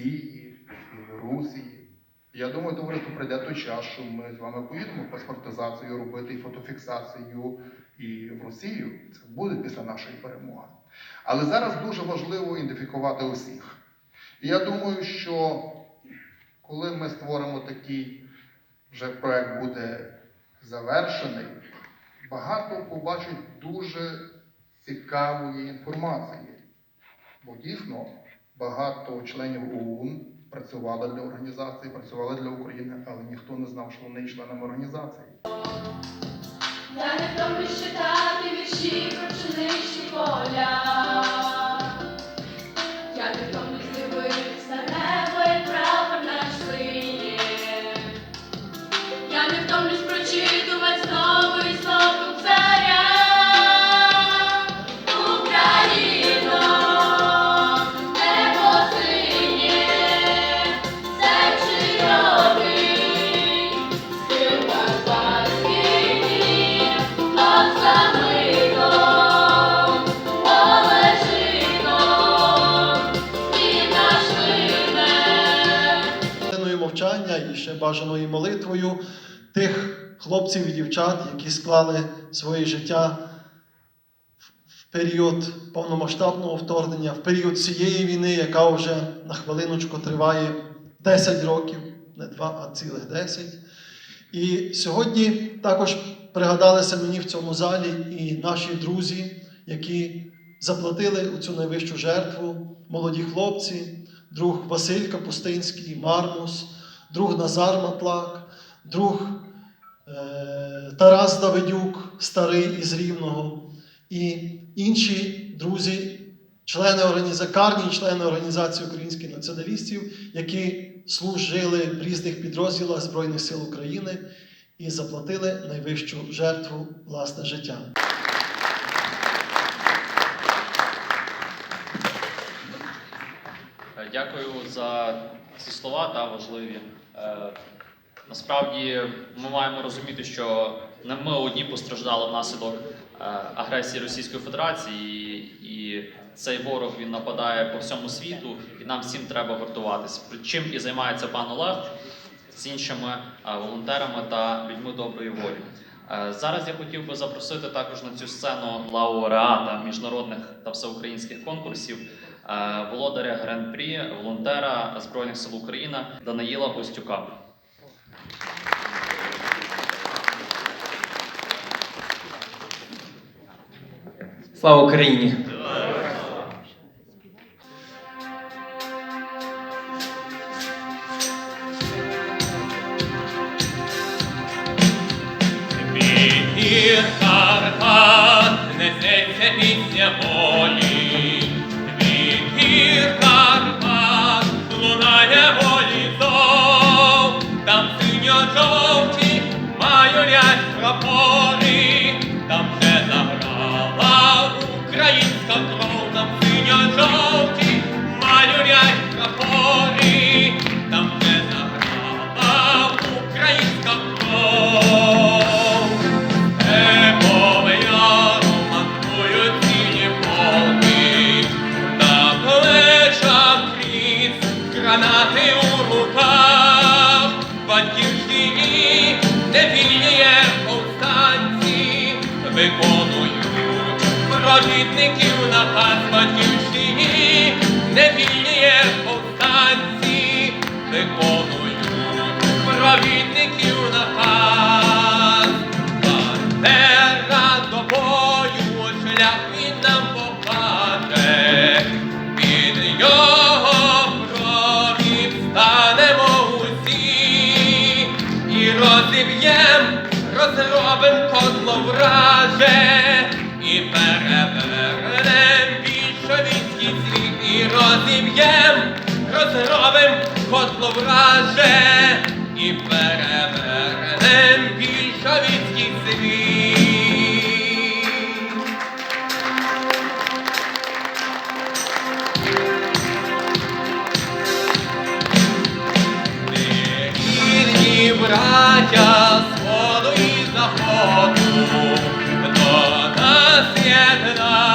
Росії, Білорусі. Я думаю, товариство прийде той час, що ми з вами поїдемо паспортизацію робити і фотофіксацію і в Росію. Це буде після нашої перемоги. Але зараз дуже важливо ідентифікувати усіх. І я думаю, що коли ми створимо такий вже проект буде завершений, багато побачать дуже цікавої інформації. Бо дійсно багато членів ОУН працювали для організації, працювали для України, але ніхто не знав, що вони є членами організації. Я не втомлюсь читати вірші про пшеничні поля. Бажаною молитвою тих хлопців і дівчат, які склали своє життя в період повномасштабного вторгнення, в період цієї війни, яка вже на хвилиночку триває 10 років, не 2, а цілих 10. І сьогодні також пригадалися мені в цьому залі і наші друзі, які заплатили у цю найвищу жертву, молоді хлопці, друг Василь Капустинський, Мармус, друг Назар Матлак, друг е, Тарас Давидюк, старий із Рівного, і інші друзі, члени карні члени організації українських націоналістів, які служили в різних підрозділах Збройних сил України і заплатили найвищу жертву власне життя. Дякую за ці слова та важливі. Е, Насправді ми маємо розуміти, що не ми одні постраждали внаслідок е, агресії Російської Федерації, і цей ворог він нападає по всьому світу, і нам всім треба гуртуватися. Чим і займається пан Олег з іншими е, волонтерами та людьми доброї волі. Е, Зараз я хотів би запросити також на цю сцену лауреата міжнародних та всеукраїнських конкурсів е, володаря гран-прі, волонтера Збройних сил України Даниїла Гостюка. Слава Україні! Yeah. Розіб'єм, розробим кодло враже, і перевернем більшовицький світ. Вірні браття сходу і заходу, до нас єднайся,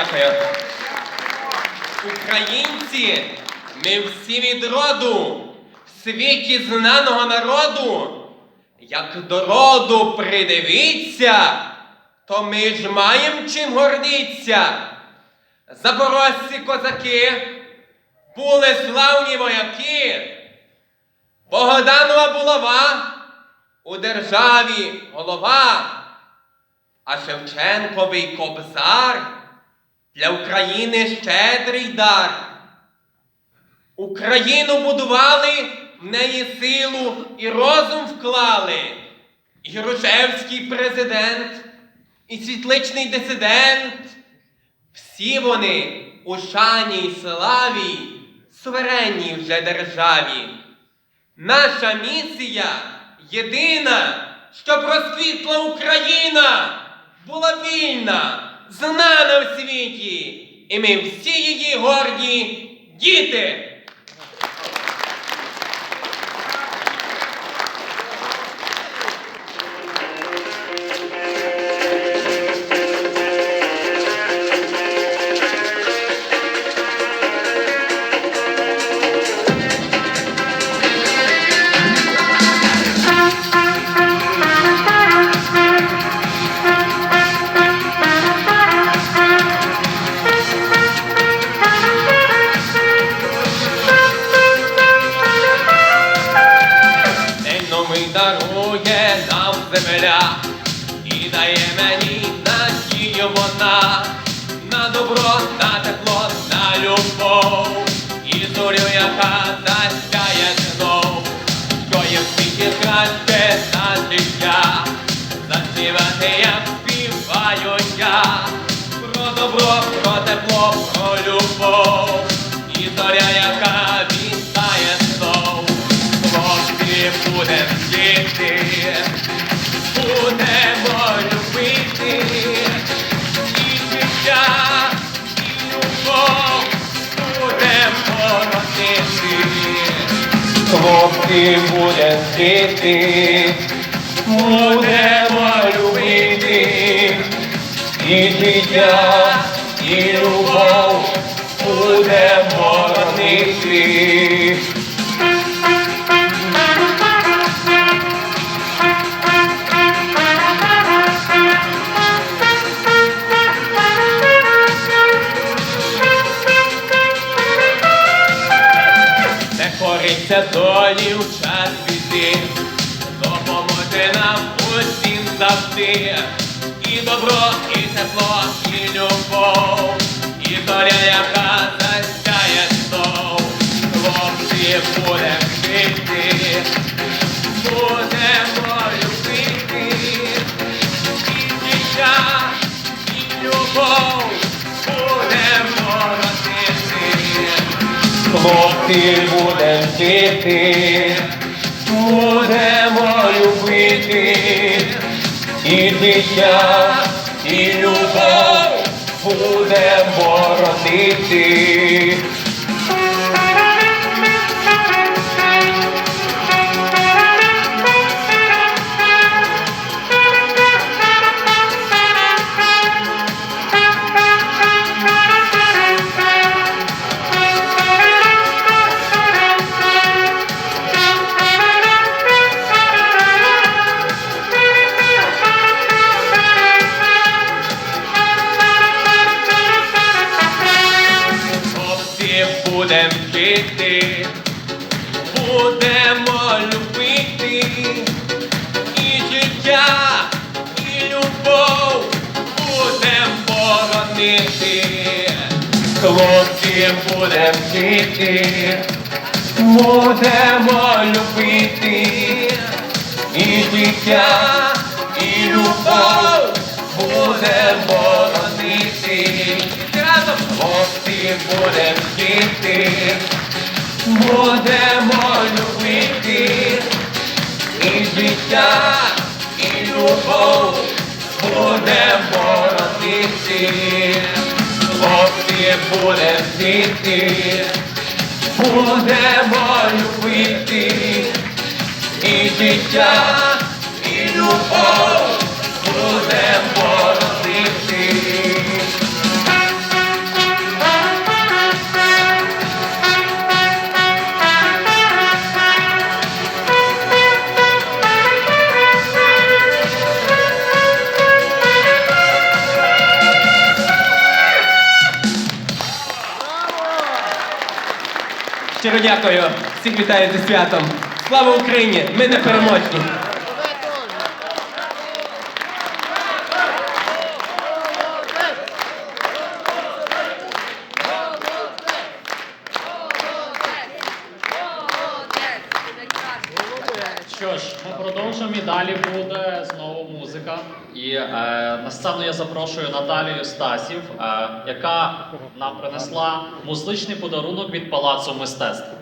дякую. Українці, ми всі від роду, в світі знаного народу. Як до роду придивіться, то ми ж маєм чим гордиться. Запорожці козаки були славні вояки. Богданова булава у державі голова, а Шевченковий кобзар для України щедрий дар. Україну будували, в неї силу і розум вклали. І Грушевський президент, і світличний дисидент. Всі вони у шані й славі, суверенній вже державі. Наша місія єдина, щоб розквітла Україна, була вільна, знана в світі, і ми всі її горді діти. І зоря, яка вітає знов. Хлопці будем жити, будемо любити і життя, і любов будемо родити. Хлопці будем жити, будемо любити і життя, і любов будемо родити. Хлопці будем жити, будемо любити, і життя, і любов будемо родити. Хлопці будем жити, будемо любити і життя, і любов будемо родити. Жити, будемо любити і життя, і любов будем боронити. Хлопці будем жити, будемо любити і життя, і любов будемо боронити. Optim E štiti, budemo ljubiti. I žitja, i ljubov, budemo roditi. Optim o štiti, e de I e i ljubov, budemo roditi. Щиро дякую. Всіх вітаю зі святом. Слава Україні! Ми не переможні! Я запрошую Наталію Стасів, е, яка нам принесла музичний подарунок від Палацу мистецтв.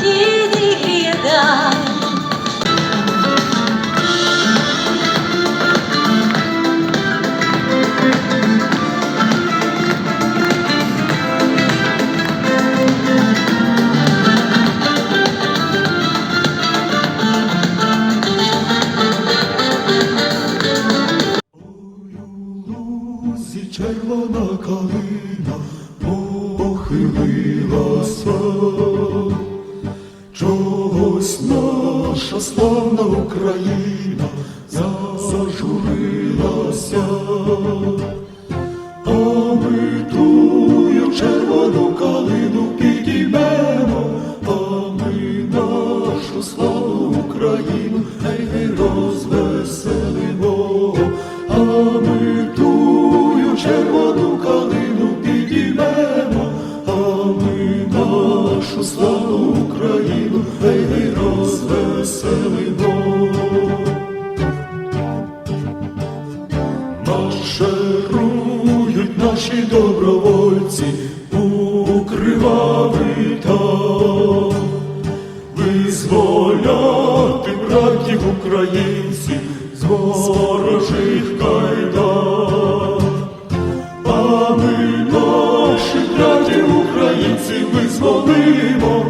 City. Славна Україна зажурилася, а ми тую червону калину підіймемо, а ми нашу славну Україну гей, розвеселимо, а ми тую червону калину підіймемо, а ми нашу славну Україну наших українці, визволимо,